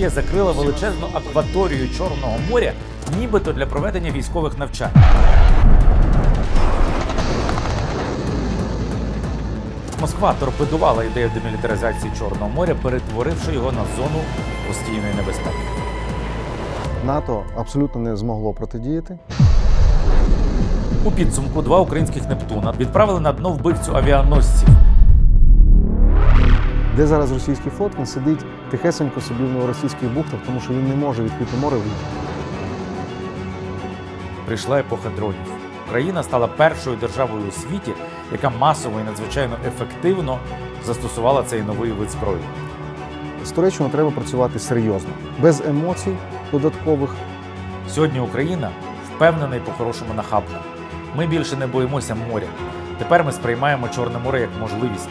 Росія закрила величезну акваторію Чорного моря, нібито для проведення військових навчань. Москва торпедувала ідею демілітаризації Чорного моря, перетворивши його на зону постійної небезпеки. НАТО абсолютно не змогло протидіяти. У підсумку два українських Нептуна відправили на дно вбивцю авіаносців. Де зараз російський флот, він сидить тихесенько собі в російських бухтах, тому що він не може відкрити море вийти. Прийшла епоха дронів. Україна стала першою державою у світі, яка масово і надзвичайно ефективно застосувала цей новий вид зброї. З Туреччиною треба працювати серйозно, без емоцій додаткових. Сьогодні Україна впевнена і по-хорошому нахабна. Ми більше не боїмося моря. Тепер ми сприймаємо Чорне море як можливість.